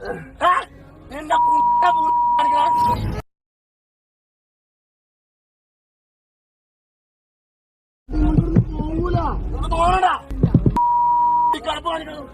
നിന്റെ തോന്നണ്ട ഈ കറുപ്പ് കാണിക്കണം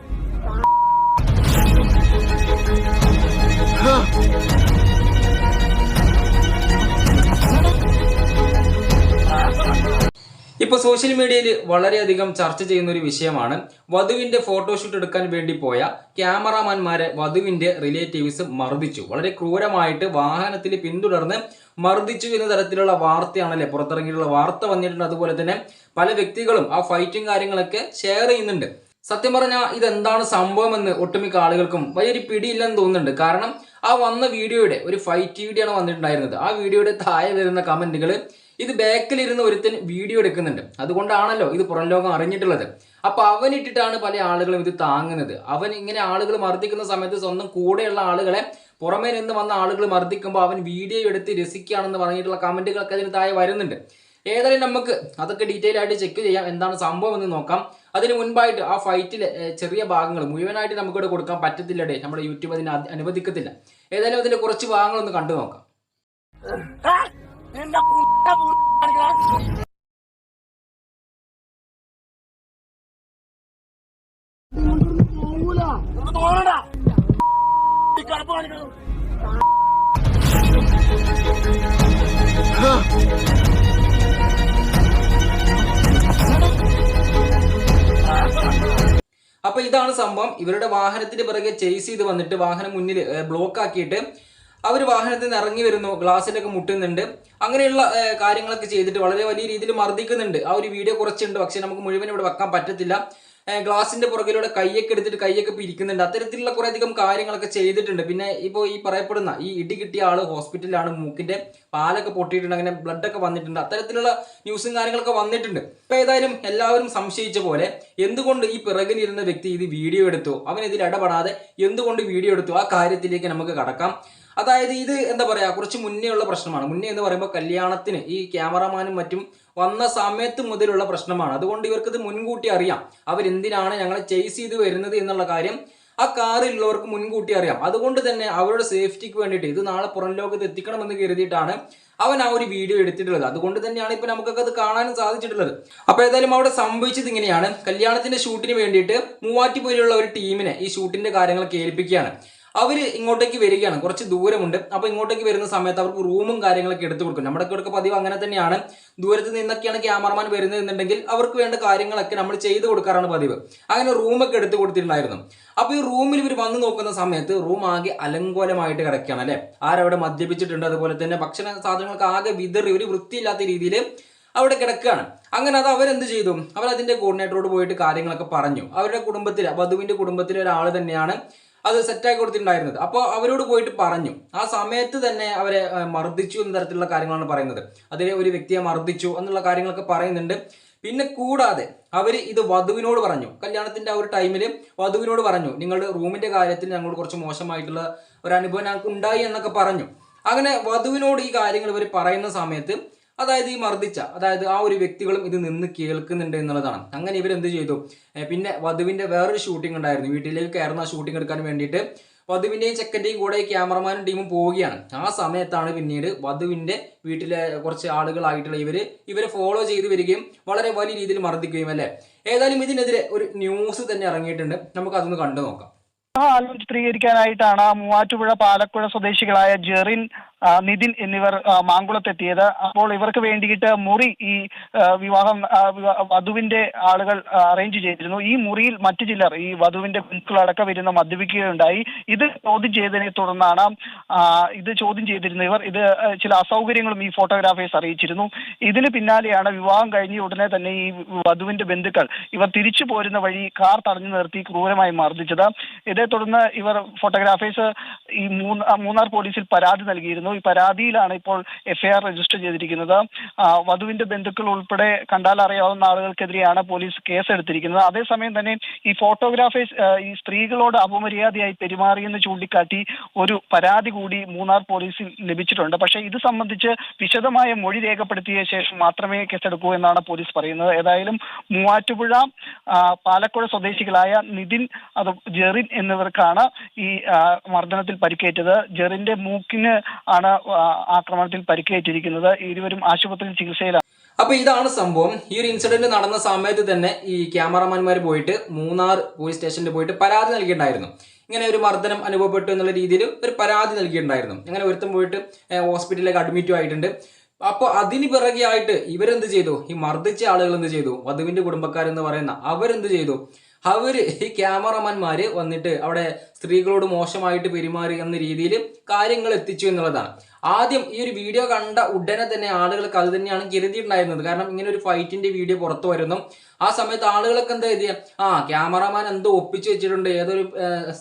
ഇപ്പോൾ സോഷ്യൽ മീഡിയയിൽ വളരെയധികം ചർച്ച ചെയ്യുന്ന ഒരു വിഷയമാണ് വധുവിന്റെ ഫോട്ടോഷൂട്ട് എടുക്കാൻ വേണ്ടി പോയ ക്യാമറാമാൻമാരെ വധുവിന്റെ റിലേറ്റീവ്സ് മർദ്ദിച്ചു. വളരെ ക്രൂരമായിട്ട് വാഹനത്തിൽ പിന്തുടർന്ന് മർദ്ദിച്ചു എന്ന തരത്തിലുള്ള വാർത്തയാണല്ലേ? പുറത്തിറങ്ങിയിട്ടുള്ള വാർത്ത വന്നിട്ടുണ്ട്. അതുപോലെ തന്നെ പല വ്യക്തികളും ആ ഫൈറ്റും കാര്യങ്ങളൊക്കെ ഷെയർ ചെയ്യുന്നുണ്ട്. സത്യം പറഞ്ഞാൽ ഇതെന്താണ് സംഭവമെന്ന് ഒട്ടുമിക്ക ആളുകൾക്കും വലിയൊരു പിടിയില്ലെന്ന് തോന്നുന്നുണ്ട്. കാരണം ആ വന്ന വീഡിയോയുടെ ഒരു ഫൈറ്റ് വീഡിയോ ആണ് വന്നിട്ടുണ്ടായിരുന്നത്. ആ വീഡിയോയുടെ താഴെ വരുന്ന കമന്റുകൾ ഇത് ബാക്കിലിരുന്ന് ഒരുത്തൻ വീഡിയോ എടുക്കുന്നുണ്ട്. അതുകൊണ്ടാണല്ലോ ഇത് പുറം ലോകം അറിഞ്ഞിട്ടുള്ളത്. അപ്പൊ അവനിട്ടിട്ടാണ് പല ആളുകളും ഇത് താങ്ങുന്നത്. അവൻ ഇങ്ങനെ ആളുകൾ മർദ്ദിക്കുന്ന സമയത്ത് സ്വന്തം കൂടെയുള്ള ആളുകളെ പുറമേ നിന്ന് വന്ന ആളുകൾ മർദ്ദിക്കുമ്പോൾ അവൻ വീഡിയോ എടുത്ത് രസിക്കുകയാണെന്ന് പറഞ്ഞിട്ടുള്ള കമന്റുകളൊക്കെ അതിന് താഴെ വരുന്നുണ്ട്. ഏതായാലും നമുക്ക് അതൊക്കെ ഡീറ്റെയിൽ ആയിട്ട് ചെക്ക് ചെയ്യാം. എന്താണ് സംഭവം എന്ന് നോക്കാം. അതിന് മുൻപായിട്ട് ആ ഫൈറ്റിലെ ചെറിയ ഭാഗങ്ങൾ മുഴുവനായിട്ട് നമുക്കിവിടെ കൊടുക്കാൻ പറ്റത്തില്ല ഡേ. നമ്മുടെ യൂട്യൂബ് അതിന് അത് അനുവദിക്കത്തില്ല. ഏതായാലും അതിന്റെ കുറച്ച് ഭാഗങ്ങളൊന്ന് കണ്ടു നോക്കാം നിന്റെ ഈ കറുപ്പ് കാണിക്കണം അപ്പൊ ഇതാണ് സംഭവം. ഇവരുടെ വാഹനത്തിന്റെ പിറകെ ചേസ് ചെയ്ത് വന്നിട്ട് വാഹനം മുന്നിൽ ബ്ലോക്ക് ആക്കിയിട്ട് അവർ വാഹനത്തിൽ നിന്ന് ഇറങ്ങി വരുന്നു ഗ്ലാസ്സിലൊക്കെ മുട്ടുന്നുണ്ട്. അങ്ങനെയുള്ള കാര്യങ്ങളൊക്കെ ചെയ്തിട്ട് വളരെ വലിയ രീതിയിൽ മർദ്ദിക്കുന്നുണ്ട്. ആ ഒരു വീഡിയോ കുറച്ചുണ്ട്. പക്ഷെ നമുക്ക് മുഴുവൻ ഇവിടെ വെക്കാൻ പറ്റത്തില്ല. ഗ്ലാസിന്റെ പുറകിലൂടെ കൈയൊക്കെ എടുത്തിട്ട് കൈയൊക്കെ പിരിക്കുന്നുണ്ട്. അത്തരത്തിലുള്ള കുറെ അധികം കാര്യങ്ങളൊക്കെ ചെയ്തിട്ടുണ്ട്. പിന്നെ ഇപ്പോൾ ഈ പറയപ്പെടുന്ന ഈ ഇടി കിട്ടിയ ആൾ ഹോസ്പിറ്റലിലാണ് മൂക്കിന്റെ പാലൊക്കെ പൊട്ടിയിട്ടുണ്ട്. അങ്ങനെ ബ്ലഡ് ഒക്കെ വന്നിട്ടുണ്ട്. അത്തരത്തിലുള്ള ന്യൂസും കാര്യങ്ങളൊക്കെ വന്നിട്ടുണ്ട്. ഇപ്പൊ ഏതായാലും എല്ലാവരും സംശയിച്ച പോലെ എന്തുകൊണ്ട് ഈ പിറകിലിരുന്ന വ്യക്തി ഇത് വീഡിയോ എടുത്തു? അവൻ ഇതിൽ ഇടപെടാതെ എന്തുകൊണ്ട് വീഡിയോ എടുത്തു? ആ കാര്യത്തിലേക്ക് നമുക്ക് കടക്കാം. അതായത് ഇത് എന്താ പറയാ കുറച്ച് മുന്നേ ഉള്ള പ്രശ്നമാണ്. മുന്നേ എന്ന് പറയുമ്പോൾ കല്യാണത്തിന് ഈ ക്യാമറമാനും മറ്റും വന്ന സമയത്ത് മുതലുള്ള പ്രശ്നമാണ്. അതുകൊണ്ട് ഇവർക്ക് ഇത് മുൻകൂട്ടി അറിയാം. അവരെന്തിനാണ് ഞങ്ങളെ ചേസ് ചെയ്ത് വരുന്നത് എന്നുള്ള കാര്യം ആ കാറിലുള്ളവർക്ക് മുൻകൂട്ടി അറിയാം. അതുകൊണ്ട് തന്നെ അവരുടെ സേഫ്റ്റിക്ക് വേണ്ടിയിട്ട് ഇത് നാളെ പുറം ലോകത്ത് എത്തിക്കണമെന്ന് കരുതിയിട്ടാണ് അവൻ ആ ഒരു വീഡിയോ എടുത്തിട്ടുള്ളത്. അതുകൊണ്ട് തന്നെയാണ് ഇപ്പൊ നമുക്കൊക്കെ അത് കാണാനും സാധിച്ചിട്ടുള്ളത്. അപ്പൊ ഏതായാലും അവിടെ സംഭവിച്ചത് ഇങ്ങനെയാണ്. കല്യാണത്തിന്റെ ഷൂട്ടിന് വേണ്ടിയിട്ട് മൂവാറ്റുപുരയിലുള്ള ഒരു ടീമിനെ ഈ ഷൂട്ടിന്റെ കാര്യങ്ങളൊക്കെ ഏൽപ്പിക്കുകയാണ്. അവർ ഇങ്ങോട്ടേക്ക് വരികയാണ്. കുറച്ച് ദൂരമുണ്ട്. അപ്പോൾ ഇങ്ങോട്ടേക്ക് വരുന്ന സമയത്ത് അവർക്ക് റൂമും കാര്യങ്ങളൊക്കെ എടുത്തു കൊടുക്കും. നമ്മുടെ കൂടെ പതിവ് അങ്ങനെ തന്നെയാണ്. ദൂരത്ത് നിന്നൊക്കെയാണ് ക്യാമറമാൻ വരുന്നത് എന്നുണ്ടെങ്കിൽ അവർക്ക് വേണ്ട കാര്യങ്ങളൊക്കെ നമ്മൾ ചെയ്തു കൊടുക്കാറാണ് പതിവ്. അങ്ങനെ റൂമൊക്കെ എടുത്തു കൊടുത്തിട്ടുണ്ടായിരുന്നു. അപ്പോൾ ഈ റൂമിൽ ഇവർ വന്ന് നോക്കുന്ന സമയത്ത് റൂം ആകെ അലങ്കോലമായിട്ട് കിടക്കുകയാണ് അല്ലെ? ആരവിടെ മദ്യപിച്ചിട്ടുണ്ട് അതുപോലെ തന്നെ ഭക്ഷണ സാധനങ്ങൾക്ക് ആകെ വിതറി ഒരു വൃത്തിയില്ലാത്ത രീതിയിൽ അവിടെ കിടക്കുകയാണ്. അങ്ങനെ അത് അവരെന്ത് ചെയ്തു? അവർ അതിന്റെ കോർഡിനേറ്ററോട് പോയിട്ട് കാര്യങ്ങളൊക്കെ പറഞ്ഞു. അവരുടെ കുടുംബത്തിൽ വധുവിന്റെ കുടുംബത്തിലെ ഒരാൾ തന്നെയാണ് അത് സെറ്റാക്കി കൊടുത്തിട്ടുണ്ടായിരുന്നത്. അപ്പോൾ അവരോട് പോയിട്ട് പറഞ്ഞു. ആ സമയത്ത് തന്നെ അവരെ മർദ്ദിച്ചു എന്ന തരത്തിലുള്ള കാര്യങ്ങളാണ് പറയുന്നത്. അതിൽ ഒരു വ്യക്തിയെ മർദ്ദിച്ചു എന്നുള്ള കാര്യങ്ങളൊക്കെ പറയുന്നുണ്ട്. പിന്നെ കൂടാതെ അവർ ഇത് വധുവിനോട് പറഞ്ഞു. കല്യാണത്തിന്റെ ആ ഒരു ടൈമിൽ വധുവിനോട് പറഞ്ഞു. നിങ്ങളുടെ റൂമിന്റെ കാര്യത്തിൽ ഞങ്ങളോട് കുറച്ച് മോശമായിട്ടുള്ള ഒരു അനുഭവം ഞങ്ങൾക്ക് ഉണ്ടായി എന്നൊക്കെ പറഞ്ഞു. അങ്ങനെ വധുവിനോട് ഈ കാര്യങ്ങൾ ഇവർ പറയുന്ന സമയത്ത് അതായത് ഈ മർദ്ദിച്ച അതായത് ആ ഒരു വ്യക്തികളും ഇത് നിന്ന് കേൾക്കുന്നുണ്ട് എന്നുള്ളതാണ്. അങ്ങനെ ഇവർ എന്ത് ചെയ്തു? പിന്നെ വധുവിന്റെ വേറൊരു ഷൂട്ടിംഗ് ഉണ്ടായിരുന്നു. വീട്ടിലേക്ക് കയറുന്ന ഷൂട്ടിംഗ് എടുക്കാൻ വേണ്ടിയിട്ട് വധുവിന്റെയും ചെക്കന്റെയും കൂടെ ക്യാമറമാനും ടീമും പോവുകയാണ്. ആ സമയത്താണ് പിന്നീട് വധുവിന്റെ വീട്ടിലെ കുറച്ച് ആളുകളായിട്ടുള്ള ഇവർ ഇവരെ ഫോളോ ചെയ്ത് വരികയും വളരെ വലിയ രീതിയിൽ മർദ്ദിക്കുകയും അല്ലേ? ഏതായാലും ഇതിനെതിരെ ഒരു ന്യൂസ് തന്നെ ഇറങ്ങിയിട്ടുണ്ട്. നമുക്ക് അതൊന്ന് കണ്ടു നോക്കാം. ആ ചിത്രീകരിക്കാനായിട്ടാണ് മൂവാറ്റുപുഴ പാലക്കുഴ സ്വദേശികളായ ജെറിൻ നിതിൻ എന്നിവർ മാങ്കുളത്തെത്തിയത്. അപ്പോൾ ഇവർക്ക് വേണ്ടിയിട്ട് മുറി ഈ വിവാഹം വധുവിന്റെ ആളുകൾ അറേഞ്ച് ചെയ്തിരുന്നു. ഈ മുറിയിൽ മറ്റു ചിലർ ഈ വധുവിന്റെ ബന്ധുക്കളടക്കം വരുന്ന മദ്യപിക്കുകയുണ്ടായി. ഇത് ചോദ്യം ചെയ്തതിനെ തുടർന്നാണ് ഇത് ചോദ്യം ചെയ്തിരുന്ന ഇവർ ഇത് ചില അസൗകര്യങ്ങളും ഈ ഫോട്ടോഗ്രാഫേഴ്സ് അറിയിച്ചിരുന്നു. ഇതിന് പിന്നാലെയാണ് വിവാഹം കഴിഞ്ഞ ഉടനെ തന്നെ ഈ വധുവിന്റെ ബന്ധുക്കൾ ഇവർ തിരിച്ചു പോരുന്ന വഴി കാർ തടഞ്ഞു നിർത്തി ക്രൂരമായി മർദ്ദിച്ചത്. ഇതേ തുടർന്ന് ഇവർ ഫോട്ടോഗ്രാഫേഴ്സ് ഈ മൂന്നാർ പോലീസിൽ പരാതി നൽകിയിരുന്നു. ഈ പരാതിയിലാണ് ഇപ്പോൾ എഫ്ഐആർ രജിസ്റ്റർ ചെയ്തിരിക്കുന്നത്. വധുവിന്റെ ബന്ധുക്കൾ ഉൾപ്പെടെ കണ്ടാൽ അറിയാവുന്ന ആളുകൾക്കെതിരെയാണ് പോലീസ് കേസ് എടുത്തിരിക്കുന്നത് അതേസമയം തന്നെ ഈ ഫോട്ടോഗ്രാഫേഴ്സ് ഈ സ്ത്രീകളോട് അപമര്യാദയായി പെരുമാറിയെന്ന് ചൂണ്ടിക്കാട്ടി ഒരു പരാതി കൂടി മൂന്നാർ പോലീസിൽ ലഭിച്ചിട്ടുണ്ട്. പക്ഷേ ഇത് സംബന്ധിച്ച് വിശദമായ മൊഴി രേഖപ്പെടുത്തിയ ശേഷം മാത്രമേ കേസെടുക്കൂ എന്നാണ് പോലീസ് പറയുന്നത്. ഏതായാലും മൂവാറ്റുപുഴ പാലക്കുഴ സ്വദേശികളായ നിതിൻ അത് ജെറിൻ എന്നിവർക്കാണ് ഈ മർദ്ദനത്തിൽ പരിക്കേറ്റത്. ജെറിന്റെ മൂക്കിന് ആണ് ആക്രമണത്തിൽ പരിക്കേറ്റിരിക്കുന്നത്. ഇരുവരും ആശുപത്രിയിൽ ചികിത്സയിലാണ് അപ്പൊ ഇതാണ് സംഭവം. ഈ ഒരു ഇൻസിഡന്റ് നടന്ന സമയത്ത് തന്നെ ഈ ക്യാമറമാൻമാർ പോയിട്ട് മൂന്നാർ പോലീസ് സ്റ്റേഷനിൽ പോയിട്ട് പരാതി നൽകിയിട്ടുണ്ടായിരുന്നു. ഇങ്ങനെ ഒരു മർദ്ദനം അനുഭവപ്പെട്ടു എന്നുള്ള രീതിയിൽ ഒരു പരാതി നൽകിയിട്ടുണ്ടായിരുന്നു. അങ്ങനെ ഒരുത്തം പോയിട്ട് ഹോസ്പിറ്റലിലേക്ക് അഡ്മിറ്റും ആയിട്ടുണ്ട്. അപ്പോൾ അതിന് പിറകെ ആയിട്ട് ഇവരെന്ത് ചെയ്തു? ഈ മർദ്ദിച്ച ആളുകൾ എന്ത് ചെയ്തു? വധുവിന്റെ കുടുംബക്കാരെന്ന് പറയുന്ന അവരെന്ത് ചെയ്തു? അവർ ഈ ക്യാമറമാൻമാര് വന്നിട്ട് അവിടെ സ്ത്രീകളോട് മോശമായിട്ട് പെരുമാറി എന്ന രീതിയിൽ കാര്യങ്ങൾ എത്തിച്ചു എന്നുള്ളതാണ്. ആദ്യം ഈ ഒരു വീഡിയോ കണ്ട ഉടനെ തന്നെ ആളുകൾക്ക് അത് തന്നെയാണ് കരുതിയിട്ടുണ്ടായിരുന്നത്. കാരണം ഇങ്ങനെ ഒരു ഫൈറ്റിന്റെ വീഡിയോ പുറത്തു വരുന്നു. ആ സമയത്ത് ആളുകൾക്ക് എന്താ എഴുതിയ ആ ക്യാമറമാൻ എന്തോ ഒപ്പിച്ചു വെച്ചിട്ടുണ്ട്. ഏതൊരു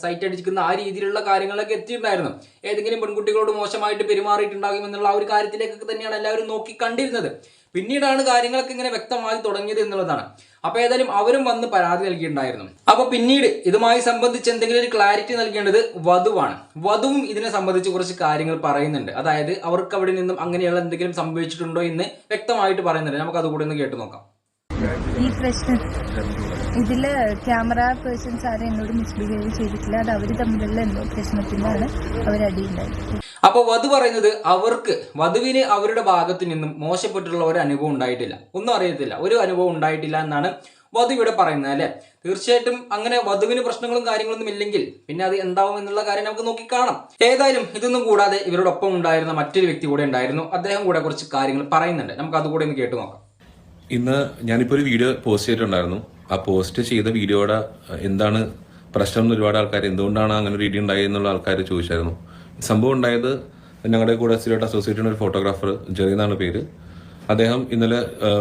സൈറ്റ് അടിച്ചിരിക്കുന്ന ആ രീതിയിലുള്ള കാര്യങ്ങളൊക്കെ എത്തിയിട്ടുണ്ടായിരുന്നു. ഏതെങ്കിലും പെൺകുട്ടികളോട് മോശമായിട്ട് പെരുമാറിയിട്ടുണ്ടാകും എന്നുള്ള ആ ഒരു കാര്യത്തിലേക്കൊക്കെ തന്നെയാണ് എല്ലാവരും നോക്കി കണ്ടിരുന്നത്. പിന്നീടാണ് കാര്യങ്ങളൊക്കെ ഇങ്ങനെ വ്യക്തമായി തുടങ്ങിയത് എന്നുള്ളതാണ്. അപ്പൊ ഏതായാലും അവരും വന്ന് പരാതി നൽകിയിട്ടുണ്ടായിരുന്നു. അപ്പൊ പിന്നീട് ഇതുമായി സംബന്ധിച്ച് എന്തെങ്കിലും ഒരു ക്ലാരിറ്റി നൽകേണ്ടത് വധുവാണ്. വധുവും ഇതിനെ സംബന്ധിച്ച് കുറച്ച് കാര്യങ്ങൾ പറയുന്നുണ്ട്. അതായത് അവർക്ക് അവിടെ നിന്നും അങ്ങനെയുള്ള എന്തെങ്കിലും സംഭവിച്ചിട്ടുണ്ടോ എന്ന് വ്യക്തമായിട്ട് പറയുന്നുണ്ട്. നമുക്ക് അതുകൂടെ ഒന്ന് കേട്ട് നോക്കാം. ഈ പ്രശ്നം. ഇതിൽ ക്യാമറ പേഴ്സൺസ് ആരും എന്നോട് മിസ്ബിഹേവ് ചെയ്തിട്ടില്ല. അത് അവർ തമ്മിലുള്ള എന്തോ പ്രശ്നത്തിനാണ് അവരടിയുണ്ടായത്. അപ്പൊ വധു പറയുന്നത് അവർക്ക് വധുവിന് അവരുടെ ഭാഗത്തു നിന്നും മോശപ്പെട്ടിട്ടുള്ള ഒരു അനുഭവം ഉണ്ടായിട്ടില്ല. ഒന്നും അറിയത്തില്ല. ഒരു അനുഭവം ഉണ്ടായിട്ടില്ല എന്നാണ് വധു ഇവിടെ പറയുന്നത് അല്ലേ? തീർച്ചയായിട്ടും അങ്ങനെ വധുവിന് പ്രശ്നങ്ങളും കാര്യങ്ങളൊന്നും ഇല്ലെങ്കിൽ പിന്നെ അത് എന്താവും എന്നുള്ള കാര്യം നമുക്ക് നോക്കി കാണാം ഏതായാലും ഇതൊന്നും കൂടാതെ ഇവരോടൊപ്പം ഉണ്ടായിരുന്ന മറ്റൊരു വ്യക്തി കൂടെ ഉണ്ടായിരുന്നു. അദ്ദേഹം കൂടെ കുറച്ച് കാര്യങ്ങൾ പറയുന്നുണ്ട്. നമുക്ക് അതുകൂടെ ഒന്ന് കേട്ടു നോക്കാം. ഇന്ന് ഞാനിപ്പോൾ ഒരു വീഡിയോ പോസ്റ്റ് ചെയ്തിട്ടുണ്ടായിരുന്നു. ആ പോസ്റ്റ് ചെയ്ത വീഡിയോയുടെ എന്താണ് പ്രശ്നം ഒരുപാട് ആൾക്കാർ എന്തുകൊണ്ടാണ് അങ്ങനെ ഒരു ഇടി ഉണ്ടായി എന്നുള്ള ആൾക്കാർ ചോദിച്ചായിരുന്നു. സംഭവം ഉണ്ടായത് ഞങ്ങളുടെ കൂടെ സ്ഥിരമായിട്ട് അസോസിയേറ്റ് ഒരു ഫോട്ടോഗ്രാഫർ ജെറി എന്നാണ് പേര്. അദ്ദേഹം ഇന്നലെ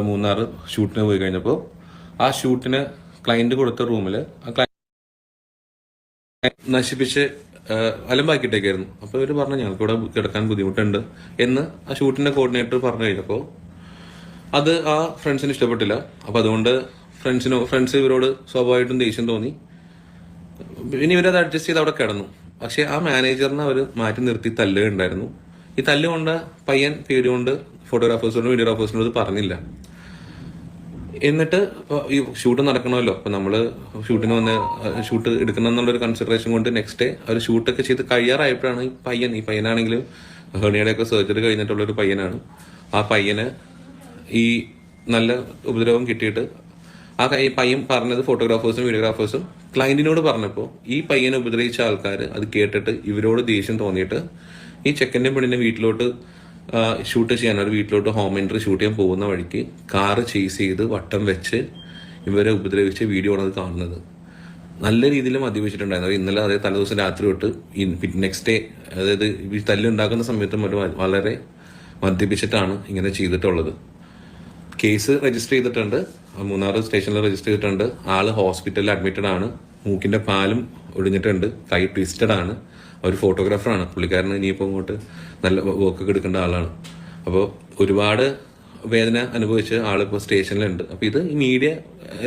മൂന്നാർ ഷൂട്ടിന് പോയി കഴിഞ്ഞപ്പോൾ ആ ഷൂട്ടിന് ക്ലയന്റ് കൊടുത്ത റൂമിൽ ആ ക്ലയന്റ് നശിപ്പിച്ച് അലമ്പാക്കിയിട്ടേക്കായിരുന്നു. അപ്പോൾ ഇവർ പറഞ്ഞു ഞങ്ങൾക്ക് ഇവിടെ കിടക്കാൻ ബുദ്ധിമുട്ടുണ്ട് എന്ന് ആ ഷൂട്ടിന്റെ കോർഡിനേറ്റർ പറഞ്ഞു കഴിഞ്ഞപ്പോൾ അത് ആ ഫ്രണ്ട്സിന് ഇഷ്ടപ്പെട്ടില്ല. അപ്പോൾ അതുകൊണ്ട് ഫ്രണ്ട്സിനോ ഫ്രണ്ട്സ് ഇവരോട് സ്വാഭാവികമായിട്ടും ദേഷ്യം തോന്നി. ഇനി ഇവരത് അഡ്ജസ്റ്റ് ചെയ്ത് അവിടെ കിടന്നു. പക്ഷെ ആ മാനേജറിനെ അവർ മാറ്റി നിർത്തി തല്ലുകയുണ്ടായിരുന്നു. ഈ തല്ലുകൊണ്ട് പയ്യൻ പേരുകൊണ്ട് ഫോട്ടോഗ്രാഫേഴ്സിനോട് വീഡിയോഗ്രാഫേഴ്സിനോട് പറഞ്ഞില്ല. എന്നിട്ട് ഈ ഷൂട്ട് നടക്കണമല്ലോ. അപ്പൊ നമ്മൾ ഷൂട്ടിന് വന്ന് ഷൂട്ട് എടുക്കണം എന്നുള്ളൊരു കൺസിഡറേഷൻ കൊണ്ട് നെക്സ്റ്റ് ഡേ അവർ ഷൂട്ടൊക്കെ ചെയ്ത് കഴിയാറായപ്പോഴാണ് ഈ പയ്യൻ ഈ പയ്യനാണെങ്കിലും ഹേണിയുടെ ഒക്കെ സർജറി കഴിഞ്ഞിട്ടുള്ളൊരു പയ്യനാണ്. ആ പയ്യന് ഈ നല്ല ഉപദ്രവം കിട്ടിയിട്ട് ആ പയ്യൻ പറഞ്ഞത് ഫോട്ടോഗ്രാഫേഴ്സും വീഡിയോഗ്രാഫേഴ്സും ക്ലയന്റിനോട് പറഞ്ഞപ്പോൾ ഈ പയ്യനെ ഉപദ്രവിച്ച ആൾക്കാർ അത് കേട്ടിട്ട് ഇവരോട് ദേഷ്യം തോന്നിയിട്ട് ഈ ചെക്കന്റെ പെണ്ണിനെ വീട്ടിലോട്ട് ഷൂട്ട് ചെയ്യാൻ ഒരു വീട്ടിലോട്ട് ഹോം എൻട്രി ഷൂട്ട് ചെയ്യാൻ പോകുന്ന വഴിക്ക് കാറ് ചേസ് ചെയ്ത് വട്ടം വെച്ച് ഇവരെ ഉപദ്രവിച്ച വീഡിയോ ആണ് അത് കാണുന്നത്. നല്ല രീതിയിൽ മദ്യപിച്ചിട്ടുണ്ടായിരുന്നു ഇന്നലെ അതേ തലേദിവസം രാത്രി തൊട്ട് നെക്സ്റ്റ് ഡേ അതായത് തല്ലുണ്ടാക്കുന്ന സമയത്തും അവർ വളരെ മദ്യപിച്ചിട്ടാണ് ഇങ്ങനെ ചെയ്തിട്ടുള്ളത്. കേസ് രജിസ്റ്റർ ചെയ്തിട്ടുണ്ട്. മൂന്നാർ സ്റ്റേഷനിൽ രജിസ്റ്റർ ചെയ്തിട്ടുണ്ട്. ആൾ ഹോസ്പിറ്റലിൽ അഡ്മിറ്റഡ് ആണ്. മൂക്കിന്റെ പാലും ഒടിഞ്ഞിട്ടുണ്ട്. കൈ ട്വിസ്റ്റഡ് ആണ്. ഒരു ഫോട്ടോഗ്രാഫറാണ് പുള്ളിക്കാരന് ഇനിയിപ്പോൾ ഇങ്ങോട്ട് നല്ല വർക്കൊക്കെ എടുക്കേണ്ട ആളാണ്. അപ്പോൾ ഒരുപാട് വേദന അനുഭവിച്ച് ആളിപ്പോൾ സ്റ്റേഷനിലുണ്ട് അപ്പോൾ ഇത് മീഡിയ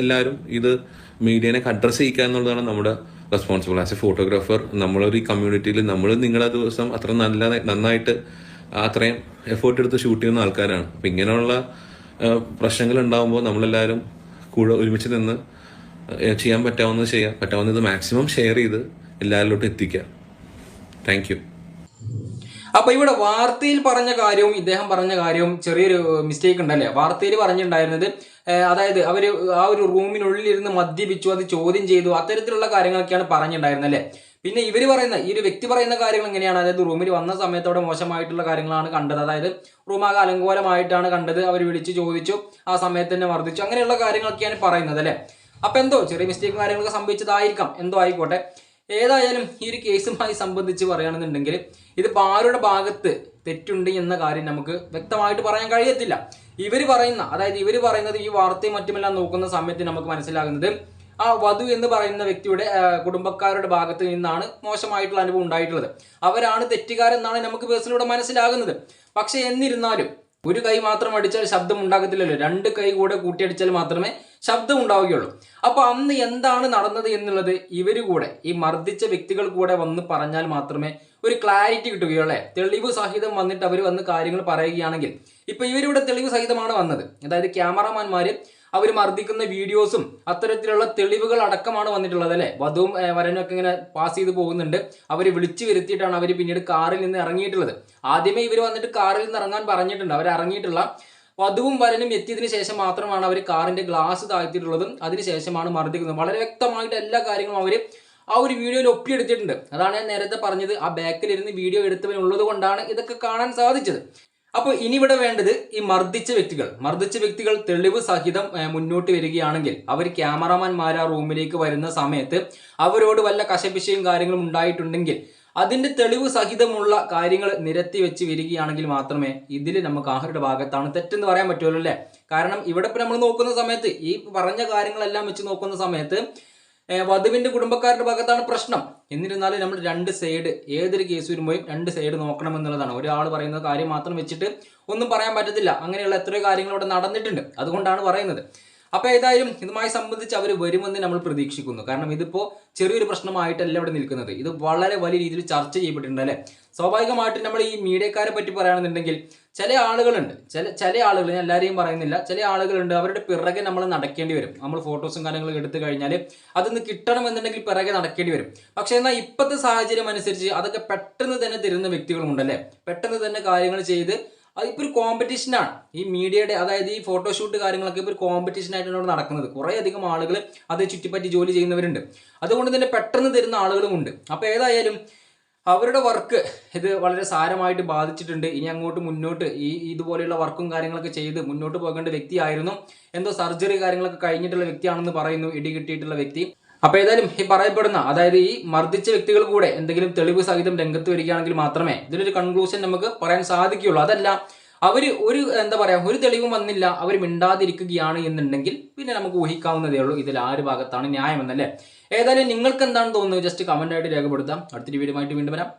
എല്ലാവരും ഇത് മീഡിയനെ അഡ്രസ്സ് ചെയ്യിക്കുക എന്നുള്ളതാണ് നമ്മുടെ റെസ്പോൺസിബിൾ ആസ് എ ഫോട്ടോഗ്രാഫർ നമ്മളൊരു കമ്മ്യൂണിറ്റിയിൽ നമ്മൾ നിങ്ങളെ ദിവസം അത്ര നല്ല നന്നായിട്ട് അത്രയും എഫേർട്ട് എടുത്ത് ഷൂട്ട് ചെയ്യുന്ന ആൾക്കാരാണ്. അപ്പം ഇങ്ങനെയുള്ള പ്രശ്നങ്ങൾ ഉണ്ടാകുമ്പോൾ നമ്മളെല്ലാവരും കൂടെ ഒരുമിച്ച് നിന്ന് ചെയ്യാൻ പറ്റാവുന്നത് ചെയ്യാം. പറ്റാവുന്നത് മാക്സിമം ഷെയർ ചെയ്ത് എല്ലാവരിലോട്ടും എത്തിക്കാം താങ്ക് യു അപ്പൊ ഇവിടെ വാർത്തയിൽ പറഞ്ഞ കാര്യവും ഇദ്ദേഹം പറഞ്ഞ കാര്യവും ചെറിയൊരു മിസ്റ്റേക്ക് ഉണ്ടല്ലേ? വാർത്തയിൽ പറഞ്ഞിട്ടുണ്ടായിരുന്നത് അതായത് അവർ ആ ഒരു റൂമിനുള്ളിൽ ഇരുന്ന് മദ്യപിച്ചു അത് ചോദ്യം ചെയ്തു അത്തരത്തിലുള്ള കാര്യങ്ങളൊക്കെയാണ് പറഞ്ഞിട്ടുണ്ടായിരുന്നത് അല്ലേ? പിന്നെ ഇവർ പറയുന്ന ഈ ഒരു വ്യക്തി പറയുന്ന കാര്യങ്ങൾ എങ്ങനെയാണ്? അതായത് റൂമിൽ വന്ന സമയത്ത് അവിടെ മോശമായിട്ടുള്ള കാര്യങ്ങളാണ് കണ്ടത്. അതായത് റൂം ആകെ അലങ്കോലമായിട്ടാണ് കണ്ടത്. അവർ വിളിച്ച് ചോദിച്ചു ആ സമയത്ത് തന്നെ വർദ്ധിച്ചു. അങ്ങനെയുള്ള കാര്യങ്ങളൊക്കെയാണ് പറയുന്നത് അല്ലേ? അപ്പം എന്തോ ചെറിയ മിസ്റ്റേക്കും കാര്യങ്ങളൊക്കെ സംഭവിച്ചതായിരിക്കാം. എന്തോ ആയിക്കോട്ടെ. ഏതായാലും ഈ ഒരു കേസുമായി സംബന്ധിച്ച് പറയുകയാണെന്നുണ്ടെങ്കിൽ ഇത് ആരുടെ ഭാഗത്ത് തെറ്റുണ്ട് എന്ന കാര്യം നമുക്ക് വ്യക്തമായിട്ട് പറയാൻ കഴിയത്തില്ല. ഇവർ പറയുന്ന അതായത് ഇവർ പറയുന്നത് ഈ വാർത്തയും മറ്റുമെല്ലാം നോക്കുന്ന സമയത്ത് നമുക്ക് മനസ്സിലാകുന്നത് ആ വധു എന്ന് പറയുന്ന വ്യക്തിയുടെ കുടുംബക്കാരുടെ ഭാഗത്ത് നിന്നാണ് മോശമായിട്ടുള്ള അനുഭവം ഉണ്ടായിട്ടുള്ളത്. അവരാണ് തെറ്റുകാരെന്നാണ് നമുക്ക് പേഴ്സണിലൂടെ മനസ്സിലാകുന്നത്. പക്ഷേ എന്നിരുന്നാലും ഒരു കൈ മാത്രം അടിച്ചാൽ ശബ്ദം ഉണ്ടാകത്തില്ലല്ലോ. രണ്ട് കൈ കൂടെ കൂട്ടിയടിച്ചാൽ മാത്രമേ ശബ്ദം ഉണ്ടാവുകയുള്ളൂ. അപ്പൊ അന്ന് എന്താണ് നടന്നത് എന്നുള്ളത് ഇവർ കൂടെ ഈ മർദ്ദിച്ച വ്യക്തികൾ കൂടെ വന്ന് പറഞ്ഞാൽ മാത്രമേ ഒരു ക്ലാരിറ്റി കിട്ടുകയുള്ളൂ അല്ലേ? തെളിവ് സഹിതം വന്നിട്ട് അവർ വന്ന് കാര്യങ്ങൾ പറയുകയാണെങ്കിൽ ഇപ്പൊ ഇവരിവിടെ തെളിവ് സഹിതമാണ് വന്നത്. അതായത് ക്യാമറാമാന്മാര് അവർ മർദ്ദിക്കുന്ന വീഡിയോസും അത്തരത്തിലുള്ള തെളിവുകൾ അടക്കമാണ് വന്നിട്ടുള്ളത് അല്ലേ? വധുവും വരനും ഒക്കെ ഇങ്ങനെ പാസ് ചെയ്ത് പോകുന്നുണ്ട്. അവർ വിളിച്ചു വരുത്തിയിട്ടാണ് അവർ പിന്നീട് കാറിൽ നിന്ന് ഇറങ്ങിയിട്ടുള്ളത്. ആദ്യമേ ഇവർ വന്നിട്ട് കാറിൽ നിന്ന് ഇറങ്ങാൻ പറഞ്ഞിട്ടുണ്ട്. അവർ ഇറങ്ങിയിട്ടുള്ള വധുവും വരനും എത്തിയതിനു ശേഷം മാത്രമാണ് അവർ കാറിന്റെ ഗ്ലാസ് താഴ്ത്തിയിട്ടുള്ളതും അതിനുശേഷമാണ് മർദ്ദിക്കുന്നത്. വളരെ വ്യക്തമായിട്ട് എല്ലാ കാര്യങ്ങളും അവർ ആ ഒരു വീഡിയോയിൽ ഒപ്പിയെടുത്തിട്ടുണ്ട്. അതാണ് ഞാൻ നേരത്തെ പറഞ്ഞത്. ആ ബാക്കിലിരുന്ന് വീഡിയോ എടുത്തവനുള്ളത് കൊണ്ടാണ് ഇതൊക്കെ കാണാൻ സാധിച്ചത്. അപ്പോൾ ഇനി ഇവിടെ വേണ്ടത് ഈ മർദ്ദിച്ച വ്യക്തികൾ. മർദ്ദിച്ച വ്യക്തികൾ തെളിവ് സഹിതം മുന്നോട്ട് വരികയാണെങ്കിൽ അവർ ക്യാമറാമാൻമാർ റൂമിലേക്ക് വരുന്ന സമയത്ത് അവരോട് വല്ല കശപിശയും കാര്യങ്ങളും ഉണ്ടായിട്ടുണ്ടെങ്കിൽ അതിന്റെ തെളിവ് സഹിതമുള്ള കാര്യങ്ങൾ നിരത്തി വെച്ച് വരികയാണെങ്കിൽ മാത്രമേ ഇതിൽ നമുക്ക് ആഹരുടെ ഭാഗത്താണ് തെറ്റെന്ന് പറയാൻ പറ്റുമല്ലോ അല്ലേ? കാരണം ഇവിടെ ഇപ്പം നമ്മൾ നോക്കുന്ന സമയത്ത് ഈ പറഞ്ഞ കാര്യങ്ങളെല്ലാം വെച്ച് നോക്കുന്ന സമയത്ത് ഏഹ് വധുവിന്റെ കുടുംബക്കാരുടെ ഭാഗത്താണ് പ്രശ്നം. എന്നിരുന്നാലും നമ്മൾ രണ്ട് സൈഡ് ഏതൊരു കേസ് വരുമ്പോഴും രണ്ട് സൈഡ് നോക്കണം എന്നുള്ളതാണ് ഒരാൾ പറയുന്ന കാര്യം മാത്രം വെച്ചിട്ട് ഒന്നും പറയാൻ പറ്റത്തില്ല. അങ്ങനെയുള്ള എത്രയോ കാര്യങ്ങൾ ഇവിടെ നടന്നിട്ടുണ്ട്. അതുകൊണ്ടാണ് പറയുന്നത്. അപ്പോൾ ഏതായാലും ഇതുമായി സംബന്ധിച്ച് അവർ വരുമെന്ന് നമ്മൾ പ്രതീക്ഷിക്കുന്നു. കാരണം ഇതിപ്പോൾ ചെറിയൊരു പ്രശ്നമായിട്ടല്ല ഇവിടെ നിൽക്കുന്നത്. ഇത് വളരെ വലിയ രീതിയിൽ ചർച്ച ചെയ്യപ്പെട്ടിട്ടുണ്ട് അല്ലേ? സ്വാഭാവികമായിട്ട് നമ്മൾ ഈ മീഡിയക്കാരെ പറ്റി പറയുകയാണെന്നുണ്ടെങ്കിൽ ചില ആളുകളുണ്ട്. ചില ചില ആളുകൾ ഞാൻ എല്ലാവരെയും പറയുന്നില്ല. ചില ആളുകളുണ്ട് അവരുടെ പിറകെ നമ്മൾ നടക്കേണ്ടി വരും. നമ്മൾ ഫോട്ടോസും കാര്യങ്ങളും എടുത്തു കഴിഞ്ഞാൽ അതൊന്ന് കിട്ടണമെന്നുണ്ടെങ്കിൽ പിറകെ നടക്കേണ്ടി വരും. പക്ഷേ എന്നാൽ ഇപ്പോഴത്തെ സാഹചര്യം അനുസരിച്ച് അതൊക്കെ പെട്ടെന്ന് തന്നെ തരുന്ന വ്യക്തികളുമുണ്ടല്ലേ പെട്ടെന്ന് തന്നെ കാര്യങ്ങൾ ചെയ്ത് അതിപ്പോൾ ഒരു കോമ്പറ്റീഷനാണ് ഈ മീഡിയയുടെ അതായത് ഈ ഫോട്ടോഷൂട്ട് കാര്യങ്ങളൊക്കെ ഇപ്പോൾ ഒരു കോമ്പറ്റീഷൻ ആയിട്ടാണ് ഇവിടെ നടക്കുന്നത്. കുറേ അധികം ആളുകൾ അത് ചുറ്റിപ്പറ്റി ജോലി ചെയ്യുന്നവരുണ്ട്. അതുകൊണ്ട് തന്നെ പെട്ടെന്ന് തരുന്ന ആളുകളുമുണ്ട് അപ്പോൾ ഏതായാലും അവരുടെ വർക്ക് ഇത് വളരെ സാരമായിട്ട് ബാധിച്ചിട്ടുണ്ട്. ഇനി അങ്ങോട്ട് മുന്നോട്ട് ഈ ഇതുപോലെയുള്ള വർക്കും കാര്യങ്ങളൊക്കെ ചെയ്ത് മുന്നോട്ട് പോകേണ്ട വ്യക്തിയായിരുന്നു. എന്തോ സർജറി കാര്യങ്ങളൊക്കെ കഴിഞ്ഞിട്ടുള്ള വ്യക്തിയാണെന്ന് പറയുന്നു. ഇടി കിട്ടിയിട്ടുള്ള വ്യക്തി. അപ്പൊ ഏതായാലും ഈ പറയപ്പെടുന്ന അതായത് ഈ മർദ്ദിച്ച വ്യക്തികൾ കൂടെ എന്തെങ്കിലും തെളിവ് സഹിതം രംഗത്ത് വരികയാണെങ്കിൽ മാത്രമേ ഇതിനൊരു കൺക്ലൂഷൻ നമുക്ക് പറയാൻ സാധിക്കുകയുള്ളൂ. അതല്ല അവർ ഒരു എന്താ പറയാ ഒരു തെളിവും വന്നില്ല അവർ മിണ്ടാതിരിക്കുകയാണ് എന്നുണ്ടെങ്കിൽ പിന്നെ നമുക്ക് ഊഹിക്കാവുന്നതേ ഉള്ളൂ ഇതിൽ ആര് ഭാഗത്താണ് ന്യായം എന്നല്ലേ ഏതായാലും നിങ്ങൾക്ക് എന്താണ് തോന്നുന്നത് ജസ്റ്റ് കമന്റ് ആയിട്ട് രേഖപ്പെടുത്താം. അടുത്തൊരു വീഡിയോ ആയിട്ട് വീണ്ടും വരാം.